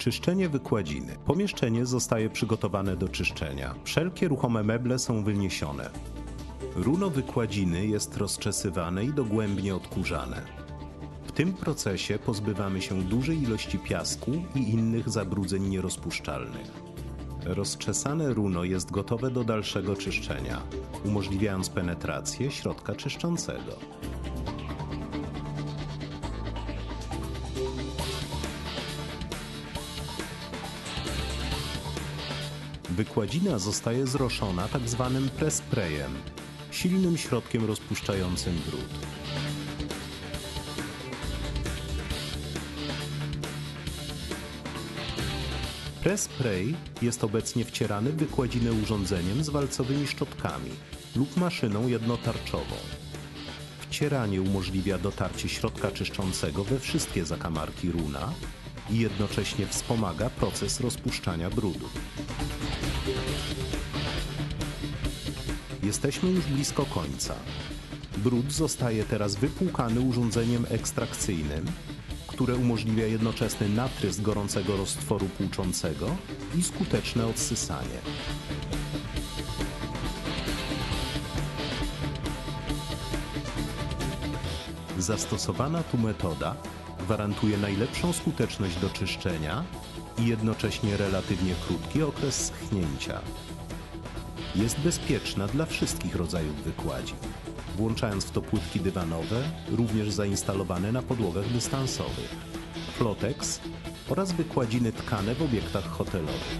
Czyszczenie wykładziny. Pomieszczenie zostaje przygotowane do czyszczenia. Wszelkie ruchome meble są wyniesione. Runo wykładziny jest rozczesywane i dogłębnie odkurzane. W tym procesie pozbywamy się dużej ilości piasku i innych zabrudzeń nierozpuszczalnych. Rozczesane runo jest gotowe do dalszego czyszczenia, umożliwiając penetrację środka czyszczącego. Wykładzina zostaje zroszona tak zwanym presprayem, silnym środkiem rozpuszczającym brud. Press spray jest obecnie wcierany w wykładzinę urządzeniem z walcowymi szczotkami lub maszyną jednotarczową. Wcieranie umożliwia dotarcie środka czyszczącego we wszystkie zakamarki runa i jednocześnie wspomaga proces rozpuszczania brudu. Jesteśmy już blisko końca. Brud zostaje teraz wypłukany urządzeniem ekstrakcyjnym, które umożliwia jednoczesny natrysk gorącego roztworu płuczącego i skuteczne odsysanie. Zastosowana tu metoda gwarantuje najlepszą skuteczność do czyszczenia i jednocześnie relatywnie krótki okres schnięcia. Jest bezpieczna dla wszystkich rodzajów wykładzin, włączając w to płytki dywanowe, również zainstalowane na podłogach dystansowych, Flotex oraz wykładziny tkane w obiektach hotelowych.